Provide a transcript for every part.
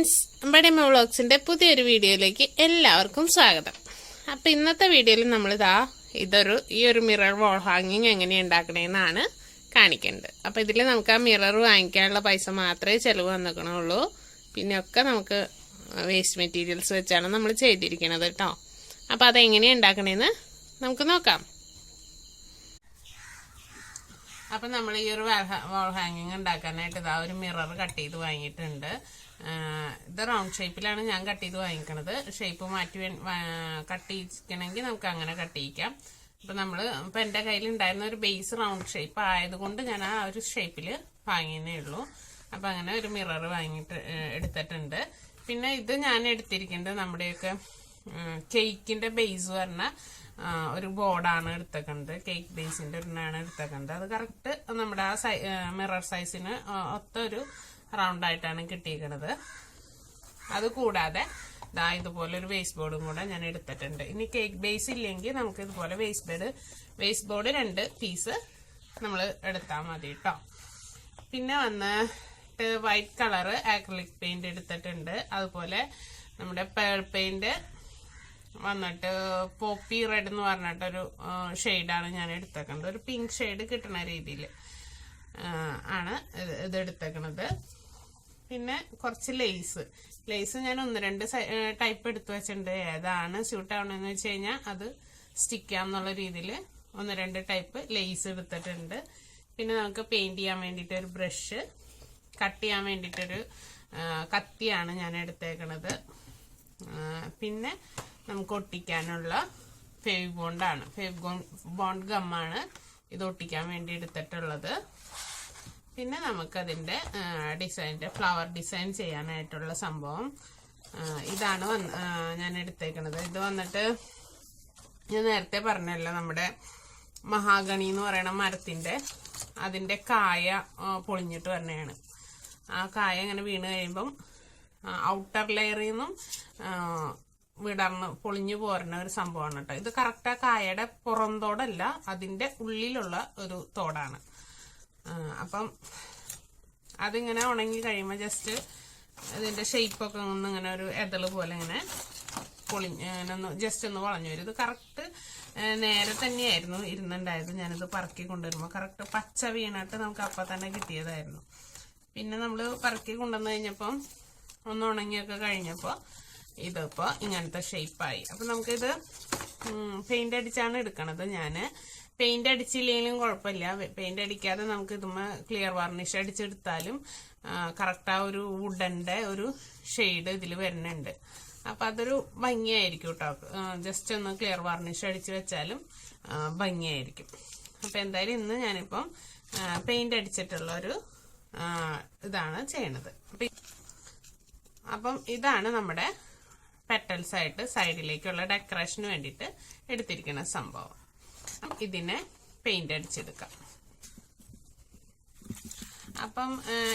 Friends ബഡിമ വ്ളോഗ്സിന്റെ പുതിയൊരു വീഡിയോയിലേക്ക് എല്ലാവർക്കും സ്വാഗതം. അപ്പോൾ ഇന്നത്തെ വീഡിയോയിൽ നമ്മളിതാ ഇതൊരു ഈ ഒരു മിറർ വോൾ ഹാങ്ങിങ് എങ്ങനെ ഉണ്ടാക്കണേന്നാണ് കാണിക്കേണ്ടത്. അപ്പോൾ ഇതിൽ നമുക്ക് ആ മിറർ വാങ്ങിക്കാനുള്ള പൈസ മാത്രമേ ചിലവ് വന്നിക്കണുള്ളൂ. പിന്നെ ഒക്കെ നമുക്ക് വേസ്റ്റ് മെറ്റീരിയൽസ് വെച്ചാണ് നമ്മൾ ചെയ്തിരിക്കണത് കേട്ടോ അപ്പോൾ അതെങ്ങനെയാണ് ഉണ്ടാക്കണേന്ന് നമുക്ക് നോക്കാം. അപ്പം നമ്മൾ ഈ ഒരു വാൾ ഹാങ്ങിങ് ഉണ്ടാക്കാനായിട്ട് ഇതാ ഒരു മിറർ കട്ട് ചെയ്ത് വാങ്ങിയിട്ടുണ്ട്. ഇത് റൗണ്ട് ഷേപ്പിലാണ് ഞാൻ കട്ട് ചെയ്ത് വാങ്ങിക്കണത്. ഷേപ്പ് മാറ്റി കട്ട് ചെയ്യിക്കണമെങ്കിൽ നമുക്ക് അങ്ങനെ കട്ട് ചെയ്യിക്കാം. അപ്പം നമ്മൾ ഇപ്പം എന്റെ കയ്യിൽ ഉണ്ടായിരുന്ന ഒരു ബേസ് റൗണ്ട് ഷേപ്പ് ആയതുകൊണ്ട് ഞാൻ ആ ഒരു ഷേപ്പിൽ വാങ്ങിയേ ഉള്ളൂ. അപ്പം അങ്ങനെ ഒരു മിറർ വാങ്ങിയിട്ട് എടുത്തിട്ടുണ്ട്. പിന്നെ ഇത് ഞാൻ എടുത്തിരിക്കുന്നത് നമ്മുടെയൊക്കെ കേക്കിന്റെ ബേസ് പറഞ്ഞ ഒരു ബോർഡാണ് എടുത്തേക്കുന്നത് കേക്ക് ബേസിന്റെ ഒരെണ്ണമാണ് എടുത്തേക്കുന്നത് അത് കറക്റ്റ് നമ്മുടെ ആ സൈ മിറർ സൈസിന് ഒത്ത ഒരു റൗണ്ട് ആയിട്ടാണ് കിട്ടിയിരിക്കുന്നത് അത് കൂടാതെ ദാ ഇതുപോലെ ഒരു വേസ്റ്റ് ബോർഡും കൂടെ ഞാൻ എടുത്തിട്ടുണ്ട്. ഇനി കേക്ക് ബേസ് ഇല്ലെങ്കിൽ നമുക്ക് ഇതുപോലെ വേസ്റ്റ് ബേഡ് വേസ്റ്റ് ബോർഡ് രണ്ട് പീസ് നമ്മൾ എടുത്താൽ മതി കേട്ടോ പിന്നെ വന്നിട്ട് വൈറ്റ് കളറ് ആക്രിലിക് പെയിന്റ് എടുത്തിട്ടുണ്ട്. അതുപോലെ നമ്മുടെ പേൾ പെയിന്റ് വന്നിട്ട് പോപ്പി റെഡ് എന്ന് പറഞ്ഞിട്ടൊരു ഷെയ്ഡാണ് ഞാൻ എടുത്തേക്കുന്നത് ഒരു പിങ്ക് ഷെയ്ഡ് കിട്ടുന്ന രീതിയിൽ ആണ് ഇത് എടുത്തേക്കണത്. പിന്നെ കുറച്ച് ലേസ്. ലേസ് ഞാൻ ഒന്ന് രണ്ട് ടൈപ്പ് എടുത്തു വെച്ചിട്ടുണ്ട്. ഏതാണ് സ്യൂട്ട് ആവണമെന്ന് വെച്ച് കഴിഞ്ഞാൽ അത് സ്റ്റിക്ക് ചെയ്യാന്നുള്ള രീതിയിൽ ഒന്ന് രണ്ട് ടൈപ്പ് ലേസ് എടുത്തിട്ടുണ്ട്. പിന്നെ നമുക്ക് പെയിന്റ് ചെയ്യാൻ വേണ്ടിയിട്ട് ഒരു ബ്രഷ് കട്ട് ചെയ്യാൻ വേണ്ടിയിട്ടൊരു കത്തിയാണ് ഞാൻ എടുത്തേക്കണത്. പിന്നെ നമുക്ക് ഒട്ടിക്കാനുള്ള ഫേവ് ബോണ്ടാണ് ഫേവ് ബോണ്ട് ഗമ്മാണ് ഇത് ഒട്ടിക്കാൻ വേണ്ടി എടുത്തിട്ടുള്ളത്. പിന്നെ നമുക്കതിന്റെ ഡിസൈന്റെ ഫ്ലവർ ഡിസൈൻ ചെയ്യാനായിട്ടുള്ള സംഭവം. ഇതാണ് ഞാൻ എടുത്തേക്കുന്നത് ഇത് വന്നിട്ട് ഞാൻ നേരത്തെ പറഞ്ഞല്ലോ നമ്മുടെ മഹാഗണി എന്ന് പറയുന്ന മരത്തിന്റെ അതിന്റെ കായ പൊളിഞ്ഞിട്ട് വരണയാണ്. ആ കായ ഇങ്ങനെ വീണ് കഴിയുമ്പം ഔട്ടർ ലെയറിൽ നിന്നും വിടർന്ന് പൊളിഞ്ഞു പോരുന്ന ഒരു സംഭവമാണ് കേട്ടോ. ഇത് കറക്റ്റ് ആ കായയുടെ പുറന്തോടല്ല അതിന്റെ ഉള്ളിലുള്ള ഒരു തോടാണ്. അപ്പം അതിങ്ങനെ ഉണങ്ങി കഴിയുമ്പോൾ ജസ്റ്റ് ഇതിന്റെ ഷേപ്പൊക്കെ ഒന്ന് ഇങ്ങനെ ഒരു എതൾ പോലെ ഇങ്ങനെ പൊളിഞ്ഞ് ഇങ്ങനെ ഒന്ന് ജസ്റ്റ് ഒന്ന് വളഞ്ഞു വരും. ഇത് കറക്റ്റ് നേരെ തന്നെയായിരുന്നു ഇരുന്നുണ്ടായത്. ഞാനിത് പറക്കി കൊണ്ടുവരുമ്പോൾ കറക്റ്റ് പച്ച വീണിട്ട് നമുക്ക് അപ്പം തന്നെ കിട്ടിയതായിരുന്നു. പിന്നെ നമ്മൾ പറക്കി കൊണ്ടുവന്ന് കഴിഞ്ഞപ്പം ഒന്ന് ഉണങ്ങിയൊക്കെ കഴിഞ്ഞപ്പോൾ ഇതിപ്പോൾ ഇങ്ങനത്തെ ഷേപ്പായി അപ്പം നമുക്കിത് പെയിന്റ് അടിച്ചാണ് എടുക്കണത് ഞാൻ പെയിന്റ് അടിച്ചില്ലെങ്കിലും കുഴപ്പമില്ല. പെയിന്റ് അടിക്കാതെ നമുക്ക് ഇതുമ്മ ക്ലിയർ വാർണിഷ് അടിച്ചെടുത്താലും കറക്റ്റ് ആ ഒരു വുഡന്റെ ഒരു ഷെയ്ഡ് ഇതിൽ വരുന്നുണ്ട്. അപ്പൊ അതൊരു ഭംഗിയായിരിക്കും കേട്ടോ ജസ്റ്റ് ഒന്ന് ക്ലിയർ വാർണിഷ് അടിച്ച് വെച്ചാലും ഭംഗിയായിരിക്കും. അപ്പൊ എന്തായാലും ഇന്ന് ഞാനിപ്പം പെയിന്റ് അടിച്ചിട്ടുള്ള ഒരു ഇതാണ് ചെയ്യണത്. അപ്പം ഇതാണ് നമ്മുടെ പെറ്റൽസ് ആയിട്ട് സൈഡിലേക്കുള്ള ഡെക്കറേഷന് വേണ്ടിയിട്ട് എടുത്തിരിക്കുന്ന സംഭവം. ഇതിനെ പെയിന്റ് അടിച്ചെടുക്കാം. അപ്പം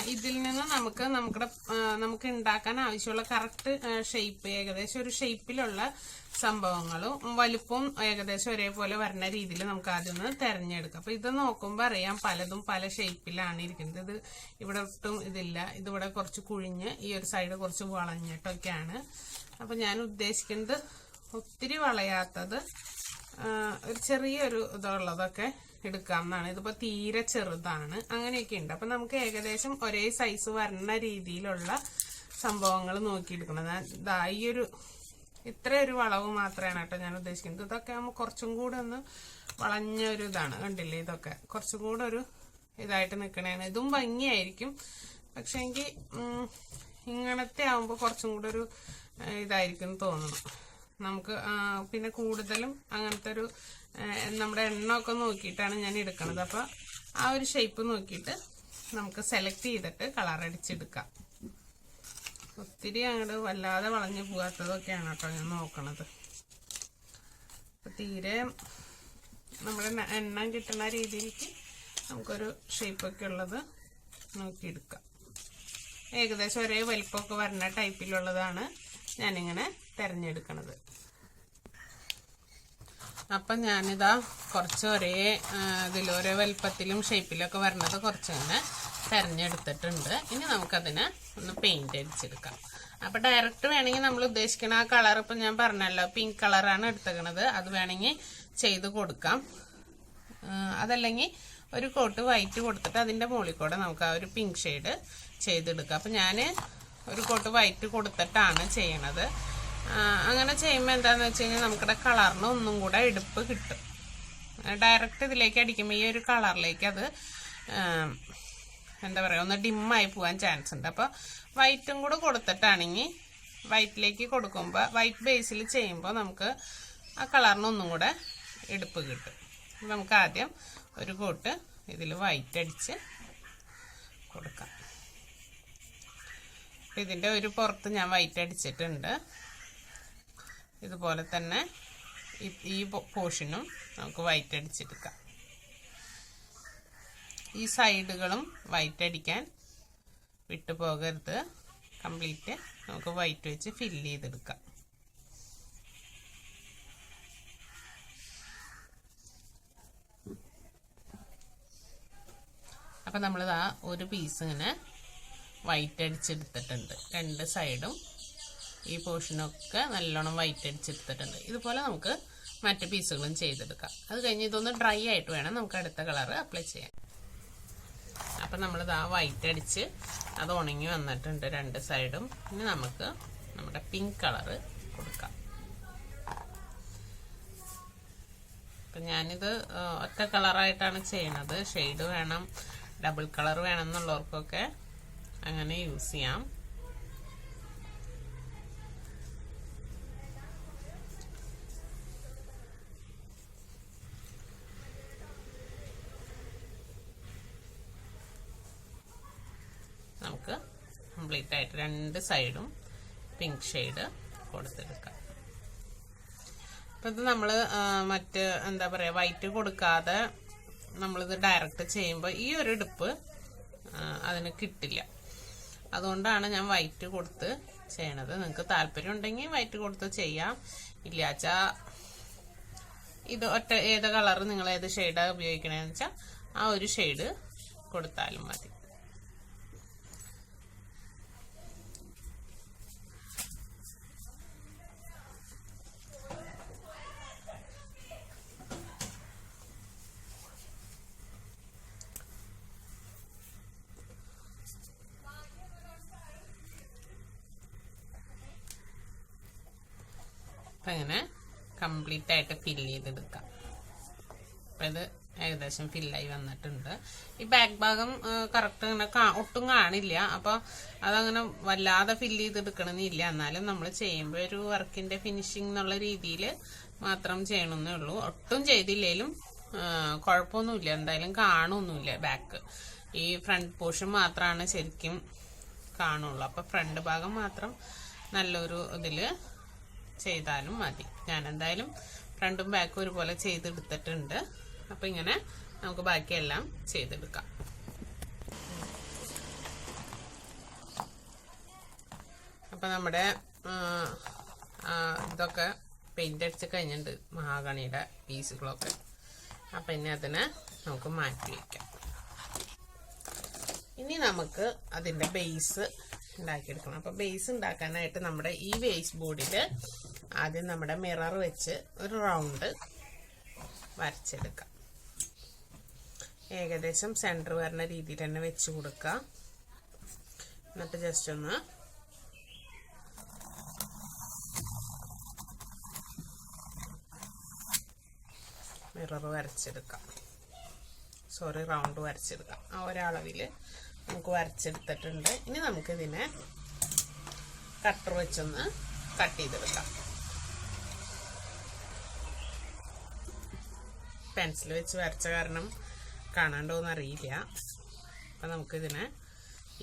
ഇതിൽ നിന്ന് നമുക്ക് നമ്മുടെ നമുക്ക് ഉണ്ടാക്കാൻ ആവശ്യമുള്ള കറക്റ്റ് ഷേപ്പ് ഏകദേശം ഒരു ഷേപ്പിലുള്ള സംഭവങ്ങളും വലുപ്പവും ഏകദേശം ഒരേപോലെ വരുന്ന രീതിയിൽ നമുക്ക് ആദ്യം ഒന്ന് തെരഞ്ഞെടുക്കാം. അപ്പം ഇത് നോക്കുമ്പോൾ അറിയാം പലതും പല ഷേപ്പിലാണ് ഇരിക്കുന്നത്. ഇത് ഇവിടെ ഒട്ടും ഇതില്ല. ഇതിവിടെ കുറച്ച് കുഴിഞ്ഞ് ഈ ഒരു സൈഡ് കുറച്ച് വളഞ്ഞിട്ടൊക്കെയാണ്. അപ്പം ഞാൻ ഉദ്ദേശിക്കുന്നത് ഒത്തിരി വളയാത്തത് ഒരു ചെറിയൊരു ഇതുള്ളതൊക്കെ എടുക്കാം എന്നാണ് ഇതിപ്പോ തീരെ ചെറുതാണ്. അങ്ങനെയൊക്കെ ഉണ്ട്. അപ്പൊ നമുക്ക് ഏകദേശം ഒരേ സൈസ് വരണ രീതിയിലുള്ള സംഭവങ്ങൾ നോക്കിയെടുക്കണം. ദാ ഈ ഒരു ഇത്ര ഒരു വളവ് മാത്രമാണ് കേട്ടോ ഞാൻ ഉദ്ദേശിക്കുന്നത്. ഇതൊക്കെ ആകുമ്പോൾ കുറച്ചും കൂടെ ഒന്ന് വളഞ്ഞ ഒരു ഇതാണ്. കണ്ടില്ലേ ഇതൊക്കെ? കുറച്ചും കൂടെ ഒരു ഇതായിട്ട് നിൽക്കണേ ഇതും ഭംഗിയായിരിക്കും. പക്ഷെ എങ്കിൽ ഇങ്ങനത്തെ ആകുമ്പോൾ കുറച്ചും കൂടെ ഒരു ഇതായിരിക്കും തോന്നുന്നു നമുക്ക് പിന്നെ കൂടുതലും അങ്ങനത്തെ ഒരു നമ്മുടെ എണ്ണമൊക്കെ നോക്കിയിട്ടാണ് ഞാൻ എടുക്കുന്നത് അപ്പോൾ ആ ഒരു ഷേപ്പ് നോക്കിയിട്ട് നമുക്ക് സെലക്ട് ചെയ്തിട്ട് കളർ അടിച്ചെടുക്കാം. ഒത്തിരി അങ്ങോട്ട് വല്ലാതെ വളഞ്ഞു പോകാത്തതൊക്കെയാണ് കേട്ടോ ഞാൻ നോക്കണത്. അപ്പം തീരെ നമ്മുടെ എണ്ണം കിട്ടുന്ന രീതിയിലേക്ക് നമുക്കൊരു ഷേപ്പൊക്കെ ഉള്ളത് നോക്കിയെടുക്കാം. ഏകദേശം ഒരേ വലിപ്പമൊക്കെ വരുന്ന ടൈപ്പിലുള്ളതാണ് ഞാനിങ്ങനെ തിരഞ്ഞെടുക്കണത്. അപ്പം ഞാനിതാ കുറച്ച് ഒരേ ഇതിൽ ഓരോ വലിപ്പത്തിലും ഷേപ്പിലൊക്കെ വരണത് കുറച്ച് തന്നെ തിരഞ്ഞെടുത്തിട്ടുണ്ട്. ഇനി നമുക്കതിനെ ഒന്ന് പെയിന്റ് അടിച്ചെടുക്കാം. അപ്പൊ ഡയറക്റ്റ് വേണമെങ്കിൽ നമ്മൾ ഉദ്ദേശിക്കുന്ന ആ കളർ ഇപ്പൊ ഞാൻ പറഞ്ഞല്ലോ പിങ്ക് കളറാണ് എടുത്തേക്കണത് അത് വേണമെങ്കിൽ ചെയ്ത് കൊടുക്കാം. അതല്ലെങ്കിൽ ഒരു കോട്ട് വൈറ്റ് കൊടുത്തിട്ട് അതിന്റെ മുകളിൽ കൂടെ നമുക്ക് ആ ഒരു പിങ്ക് ഷെയ്ഡ് ചെയ്തെടുക്കാം. അപ്പൊ ഞാൻ ഒരു കോട്ട് വൈറ്റ് കൊടുത്തിട്ടാണ് ചെയ്യണത്. അങ്ങനെ ചെയ്യുമ്പോൾ എന്താന്ന് വെച്ച് കഴിഞ്ഞാൽ നമുക്കിടെ കളറിന് ഒന്നും കൂടെ എടുപ്പ് കിട്ടും. ഡയറക്റ്റ് ഇതിലേക്ക് അടിക്കുമ്പോൾ ഈ ഒരു കളറിലേക്ക് അത് എന്താ പറയുക ഒന്ന് ഡിമ്മായി പോകാൻ ചാൻസ് ഉണ്ട്. അപ്പോൾ വൈറ്റും കൂടെ കൊടുത്തിട്ടാണെങ്കിൽ വൈറ്റിലേക്ക് കൊടുക്കുമ്പോൾ വൈറ്റ് ബേസിൽ ചെയ്യുമ്പോൾ നമുക്ക് ആ കളറിന് ഒന്നും കൂടെ എടുപ്പ് കിട്ടും. നമുക്ക് ആദ്യം ഒരു കോട്ട് ഇതിൽ വൈറ്റ് അടിച്ച് കൊടുക്കാം. ഇതിന്റെ ഒരു പുറത്ത് ഞാൻ വൈറ്റ് അടിച്ചിട്ടുണ്ട്. ഇതുപോലെ തന്നെ ഈ- പോർഷനും നമുക്ക് വൈറ്റ് അടിച്ചെടുക്കാം ഈ സൈഡുകളും വൈറ്റ് അടിക്കാൻ വിട്ടു പോകരുത് കംപ്ലീറ്റ് നമുക്ക് വൈറ്റ് വെച്ച് ഫില്ല് ചെയ്തെടുക്കാം. അപ്പം നമ്മളിതാ ഒരു പീസ് ഇങ്ങനെ വൈറ്റ് അടിച്ചെടുത്തിട്ടുണ്ട് രണ്ട് സൈഡും ഈ പോർഷനൊക്കെ നല്ലോണം വൈറ്റ് അടിച്ചെടുത്തിട്ടുണ്ട്. ഇതുപോലെ നമുക്ക് മറ്റു പീസുകളും ചെയ്തെടുക്കാം. അത് കഴിഞ്ഞ് ഇതൊന്ന് ഡ്രൈ ആയിട്ട് വേണം നമുക്ക് അടുത്ത കളർ അപ്ലൈ ചെയ്യാൻ. അപ്പം നമ്മളിത് ആ വൈറ്റ് അടിച്ച് അത് ഉണങ്ങി വന്നിട്ടുണ്ട് രണ്ട് സൈഡും ഇനി നമുക്ക് നമ്മുടെ പിങ്ക് കളറ് കൊടുക്കാം. അപ്പം ഞാനിത് ഒറ്റ കളറായിട്ടാണ് ചെയ്യണത്. ഷെയ്ഡ് വേണം ഡബിൾ കളർ വേണം എന്നുള്ളവർക്കൊക്കെ അങ്ങനെ യൂസ് ചെയ്യാം നമുക്ക് കംപ്ലീറ്റ് ആയിട്ട് രണ്ട് സൈഡും പിങ്ക് ഷെയ്ഡ് കൊടുത്തെടുക്കാം. അപ്പം ഇത് നമ്മൾ മറ്റ് എന്താ പറയുക വൈറ്റ് കൊടുക്കാതെ നമ്മളിത് ഡയറക്റ്റ് ചെയ്യുമ്പോൾ ഈ ഒരു ഇടുപ്പ് അതിന് കിട്ടില്ല. അതുകൊണ്ടാണ് ഞാൻ വൈറ്റ് കൊടുത്ത് ചെയ്യണത്. നിങ്ങൾക്ക് താല്പര്യം ഉണ്ടെങ്കിൽ വൈറ്റ് കൊടുത്ത് ചെയ്യാം. ഇല്ലാച്ചാ ഇത് ഒറ്റ ഏത് കളർ നിങ്ങൾ ഏത് ഷെയ്ഡാണ് ഉപയോഗിക്കണമെന്ന് വെച്ചാൽ ആ ഒരു ഷെയ്ഡ് കൊടുത്താലും മതി. അപ്പം ഇങ്ങനെ കംപ്ലീറ്റ് ആയിട്ട് ഫില്ല് ചെയ്തെടുക്കാം. അപ്പം ഇത് ഏകദേശം ഫില്ലായി വന്നിട്ടുണ്ട്. ഈ ബാക്ക് ഭാഗം കറക്റ്റ് ഇങ്ങനെ ഒട്ടും കാണില്ല. അപ്പോൾ അതങ്ങനെ വല്ലാതെ ഫില്ല് ചെയ്തെടുക്കണമെന്നില്ല എന്നാലും നമ്മൾ ചെയ്യുമ്പോൾ ഒരു വർക്കിന്റെ ഫിനിഷിംഗ് എന്നുള്ള രീതിയിൽ മാത്രം ചെയ്യണമെന്നേ ഉള്ളൂ. ഒട്ടും ചെയ്തില്ലെങ്കിലും കുഴപ്പമൊന്നുമില്ല എന്തായാലും കാണുമൊന്നുമില്ല ബാക്ക് ഈ ഫ്രണ്ട് പോർഷൻ മാത്രമാണ് ശരിക്കും കാണുള്ളൂ. അപ്പോൾ ഫ്രണ്ട് ഭാഗം മാത്രം നല്ലൊരു ഇതിൽ ചെയ്താലും മതി. ഞാൻ എന്തായാലും ഫ്രണ്ടും ബാക്കും ഒരുപോലെ ചെയ്തെടുത്തിട്ടുണ്ട്. അപ്പം ഇങ്ങനെ നമുക്ക് ബാക്കിയെല്ലാം ചെയ്തെടുക്കാം. അപ്പം നമ്മുടെ ഇതൊക്കെ പെയിന്റ് അടിച്ച് കഴിഞ്ഞിട്ടുണ്ട് മഹാഗണിയുടെ പീസുകളൊക്കെ. അപ്പം ഇനി അതിനെ നമുക്ക് മാറ്റി വയ്ക്കാം ഇനി നമുക്ക് അതിന്റെ ബേസ് ഉണ്ടാക്കിയെടുക്കണം. അപ്പോൾ ബേസ് ഉണ്ടാക്കാനായിട്ട് നമ്മുടെ ഈ വേസ്റ്റ് ബോർഡിൽ ആദ്യം നമ്മുടെ മിറർ വെച്ച് ഒരു റൗണ്ട് വരച്ചെടുക്കാം. ഏകദേശം സെന്റർ വരുന്ന രീതിയിൽ തന്നെ വെച്ച് കൊടുക്കുക. എന്നിട്ട് ജസ്റ്റ് ഒന്ന് മിറർ വരച്ചെടുക്കാം. സോറി റൗണ്ട് വരച്ചെടുക്കാം. ആ ഒരളവിൽ നമുക്ക് വരച്ചെടുത്തിട്ടുണ്ട്. ഇനി നമുക്കിതിനെ കട്ടർ വെച്ചൊന്ന് കട്ട് ചെയ്തെടുക്കാം. പെൻസിൽ വെച്ച് വരച്ച കാരണം കാണാണ്ടോന്ന് അറിയില്ല. അപ്പം നമുക്കിതിനെ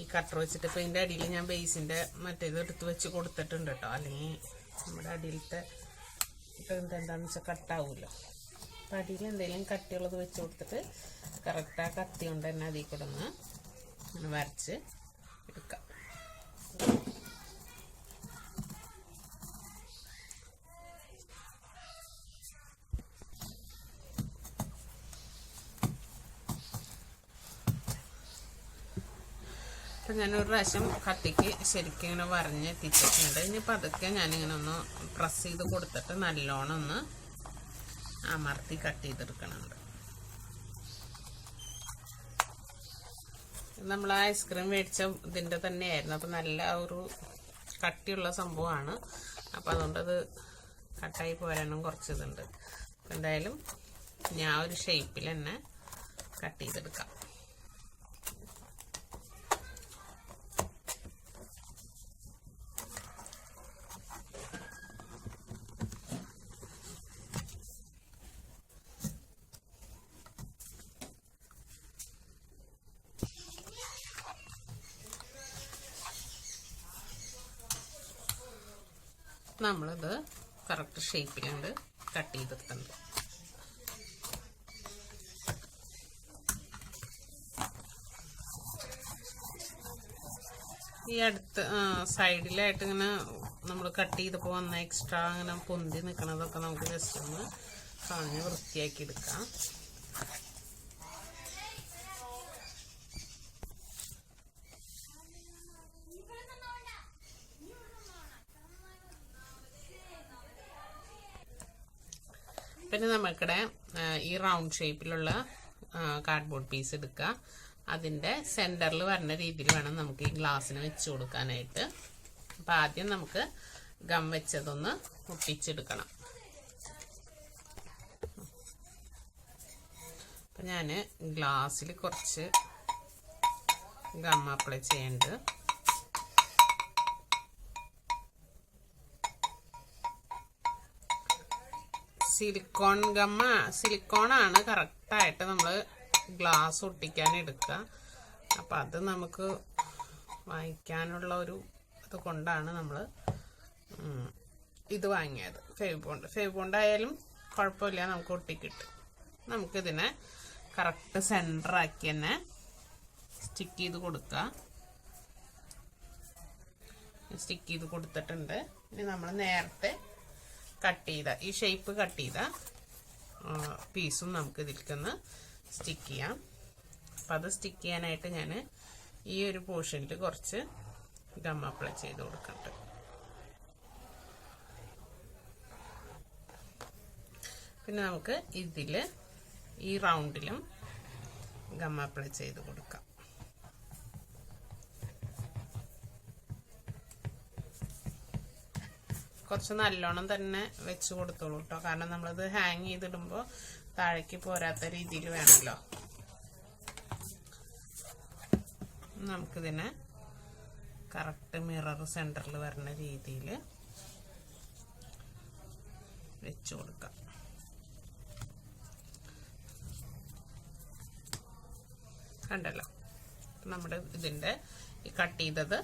ഈ കട്ടർ വെച്ചിട്ട് ഇപ്പം ഇതിന്റെ അടിയിൽ ഞാൻ ബേസിന്റെ മറ്റേത് എടുത്ത് വെച്ച് കൊടുത്തിട്ടുണ്ട് കേട്ടോ. അല്ലെങ്കിൽ നമ്മുടെ അടിയിലത്തെ എന്താണെന്ന് വെച്ചാൽ കട്ടാവുമല്ലോ അപ്പം അടിയിൽ എന്തെങ്കിലും കട്ടിയുള്ളത് വെച്ച് കൊടുത്തിട്ട് കറക്റ്റ് ആ കത്തി കൊണ്ട് തന്നെ അതിൽ കൂടെ ഒന്ന് വരച്ച് എടുക്കാം. അപ്പം ഞാനൊരു പ്രാവശ്യം കത്തിക്ക് ശരിക്കും ഇങ്ങനെ വരഞ്ഞ് എത്തിച്ചിട്ടുണ്ട് ഇനിയിപ്പോൾ അതൊക്കെ ഞാനിങ്ങനെ ഒന്ന് പ്രസ് ചെയ്ത് കൊടുത്തിട്ട് നല്ലോണം ഒന്ന് അമർത്തി കട്ട് ചെയ്തെടുക്കണുണ്ട്. നമ്മൾ ഐസ്ക്രീം മേടിച്ച ഇതിന്റെ തന്നെയായിരുന്നു. അപ്പം നല്ല ഒരു കട്ടിയുള്ള സംഭവമാണ്. അപ്പം അതുകൊണ്ടത് കട്ടായി പോരാനും കുറച്ച് ഇതുണ്ട് എന്തായാലും ഞാൻ ഒരു ഷേപ്പിൽ തന്നെ കട്ട് ചെയ്തെടുക്കാം. നമ്മളിത് കറക്റ്റ് ഷേപ്പിലുണ്ട് കട്ട് ചെയ്തെടുക്കുന്നത്. ഈ അടുത്ത് സൈഡിലായിട്ട് ഇങ്ങനെ നമ്മൾ കട്ട് ചെയ്തപ്പോൾ വന്ന എക്സ്ട്രാ അങ്ങനെ പൊന്തി നിൽക്കണതൊക്കെ നമുക്ക് ജസ്റ്റ് ഒന്ന് കളഞ്ഞ് വൃത്തിയാക്കി എടുക്കാം. പിന്നെ നമുക്കിടെ ഈ റൗണ്ട് ഷേപ്പിലുള്ള കാർഡ്ബോർഡ് പീസ് എടുക്കുക. അതിന്റെ സെന്ററിൽ വരുന്ന രീതിയിൽ വേണം നമുക്ക് ഈ ഗ്ലാസ്സിന് വെച്ച് കൊടുക്കാനായിട്ട്. അപ്പം ആദ്യം നമുക്ക് ഗം വെച്ചതൊന്ന് ഒട്ടിച്ചെടുക്കണം അപ്പം ഞാൻ ഗ്ലാസ്സിൽ കുറച്ച് ഗം അപ്ലൈ ചെയ്യേണ്ടത് സിലിക്കോൺ ഗമ്മ സിലിക്കോണാണ് കറക്റ്റായിട്ട് നമ്മൾ ഗ്ലാസ് ഒട്ടിക്കാൻ എടുക്കുക. അപ്പം അത് നമുക്ക് വാങ്ങിക്കാനുള്ള ഒരു ഇത് കൊണ്ടാണ് നമ്മൾ ഇത് വാങ്ങിയത്. ഫേവ് ബോണ്ട് ഫേവ് ബോണ്ട് ആയാലും കുഴപ്പമില്ല നമുക്ക് ഒട്ടിക്കിട്ടും. നമുക്കിതിനെ കറക്റ്റ് സെന്ററാക്കി തന്നെ സ്റ്റിക്ക് ചെയ്ത് കൊടുക്കുക. സ്റ്റിക്ക് ചെയ്ത് കൊടുത്തിട്ടുണ്ട്. ഇനി നമ്മൾ നേരത്തെ കട്ട് ചെയ്ത ഈ ഷേപ്പ് കട്ട് ചെയ്ത പീസും നമുക്ക് ഇതിൽക്കൊന്ന് സ്റ്റിക്ക് ചെയ്യാം. അപ്പം അത് സ്റ്റിക്ക് ചെയ്യാനായിട്ട് ഞാൻ ഈ ഒരു പോർഷനിൽ കുറച്ച് ഗം അപ്ലൈ ചെയ്ത് കൊടുക്കട്ടെ പിന്നെ നമുക്ക് ഇതിൽ ഈ റൗണ്ടിലും ഗം അപ്ലൈ ചെയ്ത് കൊടുക്കാം. കുറച്ച് നല്ലോണം തന്നെ വെച്ച് കൊടുത്തോളൂ കേട്ടോ കാരണം നമ്മളത് ഹാങ് ചെയ്തിടുമ്പോൾ താഴേക്ക് പോരാത്ത രീതിയിൽ വേണമല്ലോ നമുക്കിതിനെ കറക്റ്റ് മിറർ സെന്ററിൽ വരുന്ന രീതിയിൽ വെച്ച് കൊടുക്കാം. കണ്ടല്ലോ? നമ്മുടെ ഇതിന്റെ ഈ കട്ട് ചെയ്തത്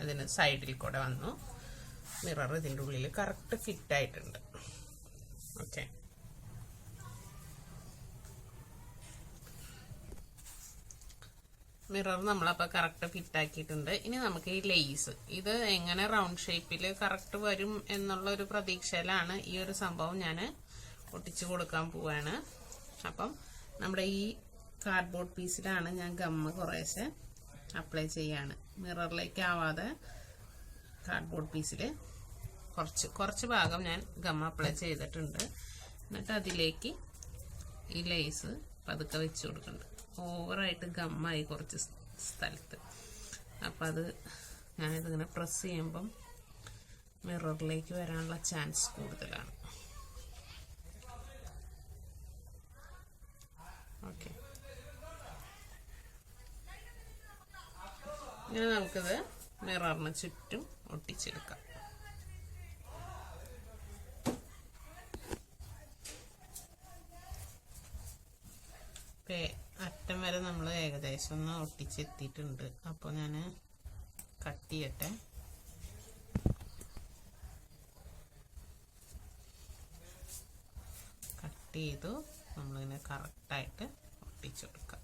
അതിന് സൈഡിൽ കൂടെ വന്നു. മിറർ ഇതിന്റെ ഉള്ളിൽ കറക്റ്റ് ഫിറ്റ് ആയിട്ടുണ്ട് ഓക്കെ. മിറർ നമ്മളപ്പോൾ കറക്റ്റ് ഫിറ്റ് ആക്കിയിട്ടുണ്ട് ഇനി നമുക്ക് ഈ ലെയ്സ് ഇത് എങ്ങനെ റൗണ്ട് ഷേപ്പിൽ കറക്റ്റ് വരും എന്നുള്ള ഒരു പ്രതീക്ഷയിലാണ് ഈ ഒരു സംഭവം ഞാൻ ഒട്ടിച്ചു കൊടുക്കാൻ പോവാണ്. അപ്പം നമ്മുടെ ഈ കാർഡ്ബോർഡ് പീസിലാണ് ഞാൻ ഗമ്മ കുറേശ്ശെ അപ്ലൈ ചെയ്യാണ്. മിററിലേക്ക് ആവാതെ കാർഡ്ബോർഡ് പീസിൽ കുറച്ച് കുറച്ച് ഭാഗം ഞാൻ ഗം അപ്ലൈ ചെയ്തിട്ടുണ്ട്. എന്നിട്ട് അതിലേക്ക് ഈ ലേസ് പതുക്കെ വെച്ച് കൊടുക്കുന്നുണ്ട് ഓവറായിട്ട് ഗമ്മായി കുറച്ച് സ്ഥലത്ത്. അപ്പം അത് ഞാനിതിങ്ങനെ പ്രസ് ചെയ്യുമ്പം മിററിലേക്ക് വരാനുള്ള ചാൻസ് കൂടുതലാണ്. ഓക്കെ ഇങ്ങനെ നമുക്കിത് മിററിന് ചുറ്റും ഒട്ടിച്ചെടുക്കാം. അറ്റം വരെ നമ്മൾ ഏകദേശം ഒന്ന് ഒട്ടിച്ചെത്തിയിട്ടുണ്ട്. അപ്പോൾ ഞാൻ കട്ട് ചെയ്യട്ടെ. കട്ട് ചെയ്തു. നമ്മളിങ്ങനെ കറക്റ്റായിട്ട് ഒട്ടിച്ചു കൊടുക്കാം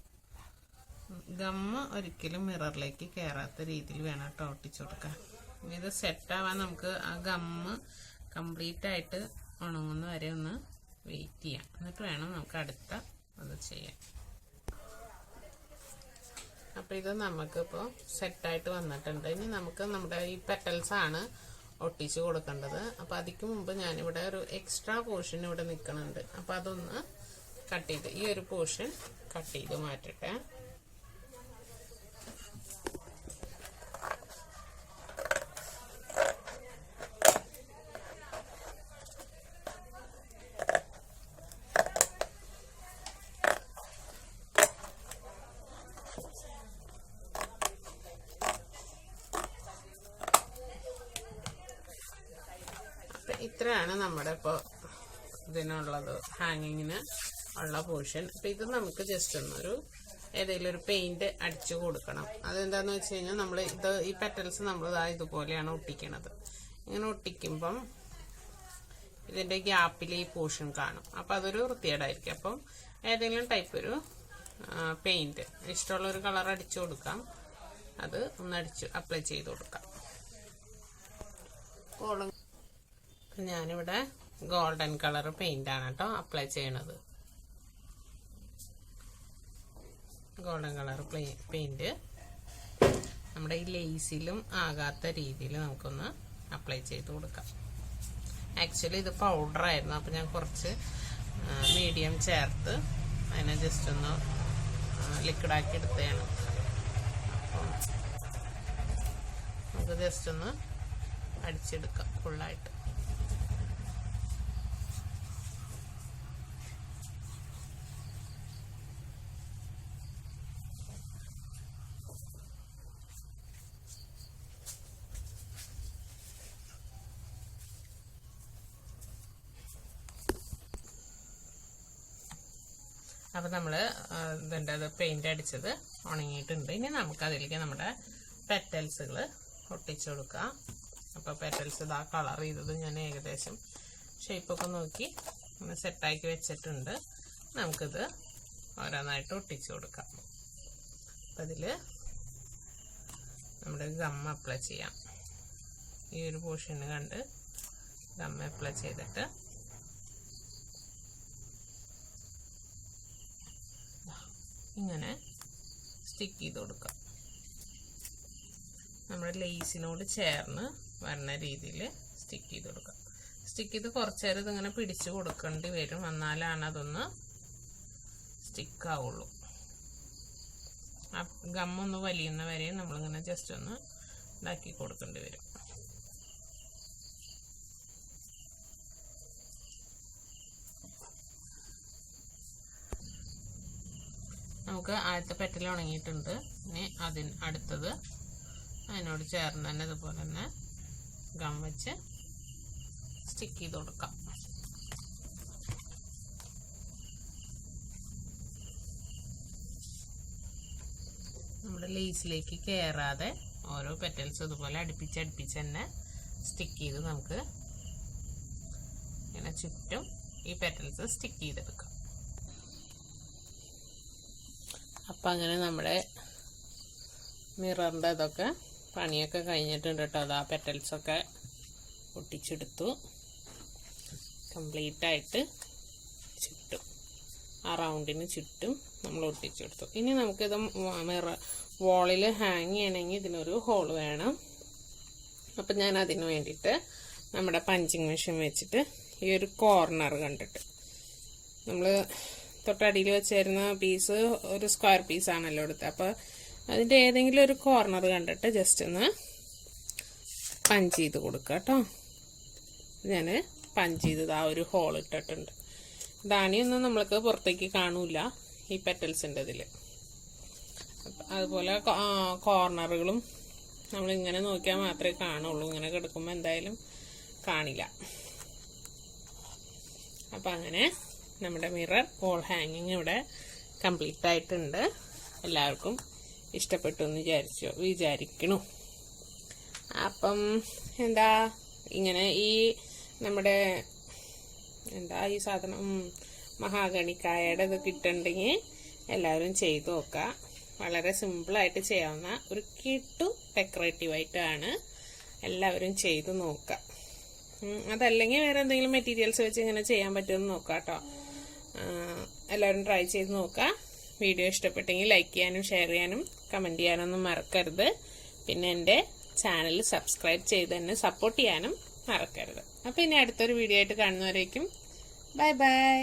ഗമ്മ ഒരിക്കലും മിററിലേക്ക് കയറാത്ത രീതിയിൽ വേണം കേട്ടോ ഒട്ടിച്ചു കൊടുക്കാൻ ഇത് സെറ്റാവാൻ നമുക്ക് ആ ഗമ്മ് കംപ്ലീറ്റ് ആയിട്ട് ഉണങ്ങുന്ന വരെ ഒന്ന് വെയിറ്റ് ചെയ്യാം. എന്നിട്ട് വേണം നമുക്ക് അടുത്ത അത് ചെയ്യാൻ. അപ്പോൾ ഇത് നമുക്കിപ്പോൾ സെറ്റായിട്ട് വന്നിട്ടുണ്ട്. ഇനി നമുക്ക് നമ്മുടെ ഈ പെറ്റൽസ് ആണ് ഒട്ടിച്ച് കൊടുക്കേണ്ടത്. അപ്പോൾ അതിക്ക് മുമ്പ് ഞാനിവിടെ ഒരു എക്സ്ട്രാ പോർഷൻ ഇവിടെ നിൽക്കുന്നുണ്ട്. അപ്പോൾ അതൊന്ന് കട്ട് ചെയ്ത് ഈ ഒരു പോർഷൻ കട്ട് ചെയ്ത് മാറ്റട്ടെ അപ്പൊ ഇത്രയാണ് നമ്മുടെ ഇപ്പോൾ ഇതിനുള്ളത് ഹാങ്ങിങ്ങിന് ഉള്ള പോർഷൻ അപ്പം ഇത് നമുക്ക് ജസ്റ്റ് ഒന്നൊരു ഏതെങ്കിലും ഒരു പെയിന്റ് അടിച്ചു കൊടുക്കണം. അതെന്താന്ന് വെച്ച് കഴിഞ്ഞാൽ നമ്മൾ ഇത് ഈ പെറ്റൽസ് നമ്മൾ ഇതാ ഇതുപോലെയാണ് ഒട്ടിക്കണത്. ഇങ്ങനെ ഒട്ടിക്കുമ്പം ഇതിന്റെ ഗ്യാപ്പിൽ ഈ പോർഷൻ കാണും. അപ്പം അതൊരു വൃത്തികേടായിരിക്കും. അപ്പം ഏതെങ്കിലും ടൈപ്പ് ഒരു പെയിന്റ് ഇഷ്ടമുള്ള ഒരു കളർ അടിച്ചു കൊടുക്കാം. അത് ഒന്ന് അടിച്ച് അപ്ലൈ ചെയ്ത് കൊടുക്കാം. ഞാനിവിടെ ഗോൾഡൻ കളർ പെയിന്റ് ആണ് കേട്ടോ അപ്ലൈ ചെയ്യണത്. Golden colour paint. നമ്മുടെ ഈ ലേസിലും ആകാത്ത രീതിയിൽ നമുക്കൊന്ന് അപ്ലൈ ചെയ്ത് കൊടുക്കാം. ആക്ച്വലി ഇത് പൗഡർ ആയിരുന്നു. അപ്പം ഞാൻ കുറച്ച് മീഡിയം ചേർത്ത് അതിനെ ജസ്റ്റ് ഒന്ന് ലിക്വിഡാക്കി എടുത്തതാണ്. അപ്പം നമുക്ക് ജസ്റ്റ് ഒന്ന് അടിച്ചെടുക്കാം ഫുള്ളായിട്ട് അപ്പം നമ്മൾ ഇതിന്റെ അത് പെയിന്റ് അടിച്ചത് ഉണങ്ങിയിട്ടുണ്ട്. ഇനി നമുക്ക് അതിലേക്ക് നമ്മുടെ പെറ്റൽസുകൾ ഒട്ടിച്ചു കൊടുക്കാം. അപ്പോൾ പെറ്റൽസ് ഇതാ കളർ ചെയ്തത് ഞാൻ ഏകദേശം ഷേപ്പൊക്കെ നോക്കി സെറ്റാക്കി വെച്ചിട്ടുണ്ട്. നമുക്കിത് ഓരോന്നായിട്ട് ഒട്ടിച്ചു കൊടുക്കാം. അപ്പം അതിൽ നമ്മുടെ ഗം അപ്ലൈ ചെയ്യാം. ഈ ഒരു പോർഷന് കണ്ട് ഗം അപ്ലൈ ചെയ്തിട്ട് ഇങ്ങനെ സ്റ്റിക്ക് ചെയ്ത് കൊടുക്കാം. നമ്മുടെ ലേസിനോട് ചേർന്ന് വരുന്ന രീതിയിൽ സ്റ്റിക്ക് ചെയ്ത് കൊടുക്കാം. സ്റ്റിക്ക് ചെയ്ത് കുറച്ച് നേരം ഇതിങ്ങനെ പിടിച്ച് കൊടുക്കേണ്ടി വരും. എന്നാലാണ് അതൊന്ന് സ്റ്റിക്കാവുള്ളൂ ആ ഗമ്മൊന്ന് വലിയുന്ന വരെ നമ്മളിങ്ങനെ ജസ്റ്റ് ഒന്ന് ഇതാക്കി കൊടുക്കേണ്ടി വരും. നമുക്ക് ആദ്യത്തെ പെറ്റൽ ഉണങ്ങിയിട്ടുണ്ട്. ഇനി അതിന് അടുത്തത് അതിനോട് ചേർന്ന് തന്നെ ഇതുപോലെ തന്നെ ഗം വെച്ച് സ്റ്റിക്ക് ചെയ്ത് കൊടുക്കാം. നമ്മുടെ ലേസിലേക്ക് കയറാതെ ഓരോ പെറ്റൽസ് ഇതുപോലെ അടുപ്പിച്ച് അടുപ്പിച്ച് തന്നെ സ്റ്റിക്ക് ചെയ്ത് നമുക്ക് ഇങ്ങനെ ചുറ്റും ഈ പെറ്റൽസ് സ്റ്റിക്ക് ചെയ്തെടുക്കാം. അപ്പം അങ്ങനെ നമ്മുടെ മിററിന്റെ ഇതൊക്കെ പണിയൊക്കെ കഴിഞ്ഞിട്ടുണ്ട് കേട്ടോ. അതാ പെറ്റൽസൊക്കെ ഒട്ടിച്ചെടുത്തു. കംപ്ലീറ്റ് ആയിട്ട് ചുറ്റും ആ റൗണ്ടിന് ചുറ്റും നമ്മൾ ഒട്ടിച്ചെടുത്തു. ഇനി നമുക്കിത് മിറ വോളിൽ ഹാങ് ചെയ്യണമെങ്കിൽ ഇതിനൊരു ഹോൾ വേണം. അപ്പം ഞാൻ അതിന് വേണ്ടിയിട്ട് നമ്മുടെ പഞ്ചിങ് മെഷീൻ വെച്ചിട്ട് ഈ ഒരു കോർണർ കണ്ടിട്ട് നമ്മൾ തൊട്ടടിയിൽ വെച്ചിരുന്ന പീസ് ഒരു സ്ക്വയർ പീസ് ആണല്ലോ എടുത്തത് അപ്പോൾ അതിന്റെ ഏതെങ്കിലും ഒരു കോർണർ കണ്ടിട്ട് ജസ്റ്റ് ഒന്ന് പഞ്ച് ചെയ്ത് കൊടുക്കുക കേട്ടോ. ഞാൻ പഞ്ച് ചെയ്തത് ആ ഒരു ഹോൾ ഇട്ടിട്ടുണ്ട്. ധാണിയൊന്നും നമ്മൾക്ക് പുറത്തേക്ക് കാണൂല ഈ പെറ്റൽസിന്റെ ഇതിൽ അതുപോലെ കോർണറുകളും നമ്മളിങ്ങനെ നോക്കിയാൽ മാത്രമേ കാണുള്ളൂ. ഇങ്ങനെ കിടക്കുമ്പോൾ എന്തായാലും കാണില്ല. അപ്പം അങ്ങനെ നമ്മുടെ മിറർ വോൾ ഹാങ്ങിങ് ഇവിടെ കംപ്ലീറ്റ് ആയിട്ടുണ്ട്. എല്ലാവർക്കും ഇഷ്ടപ്പെട്ടു എന്ന് വിചാരിച്ചു വിചാരിക്കണു. അപ്പം എന്താ ഇങ്ങനെ ഈ നമ്മുടെ എന്താ ഈ സാധനം മഹാഗണിക്കായയുടെ ഇത് കിട്ടുന്നുണ്ടെങ്കിൽ എല്ലാവരും ചെയ്തു നോക്കുക വളരെ സിമ്പിളായിട്ട് ചെയ്യാവുന്ന ഒരു കിട്ടു ഡെക്കറേറ്റീവ് ആയിട്ടാണ് എല്ലാവരും ചെയ്തു നോക്കുക അതല്ലെങ്കിൽ വേറെ എന്തെങ്കിലും മെറ്റീരിയൽസ് വെച്ച് ഇങ്ങനെ ചെയ്യാൻ പറ്റുമെന്ന് നോക്കാം കേട്ടോ എല്ലാവരും ട്രൈ ചെയ്ത് നോക്കുക വീഡിയോ ഇഷ്ടപ്പെട്ടെങ്കിൽ ലൈക്ക് ചെയ്യാനും ഷെയർ ചെയ്യാനും കമന്റ് ചെയ്യാനൊന്നും മറക്കരുത്. പിന്നെ എന്റെ ചാനൽ സബ്സ്ക്രൈബ് ചെയ്ത് തന്നെ സപ്പോർട്ട് ചെയ്യാനും മറക്കരുത്. അപ്പോൾ ഇനി അടുത്തൊരു വീഡിയോ ആയിട്ട് കാണുന്നവരേക്കും ബൈ ബൈ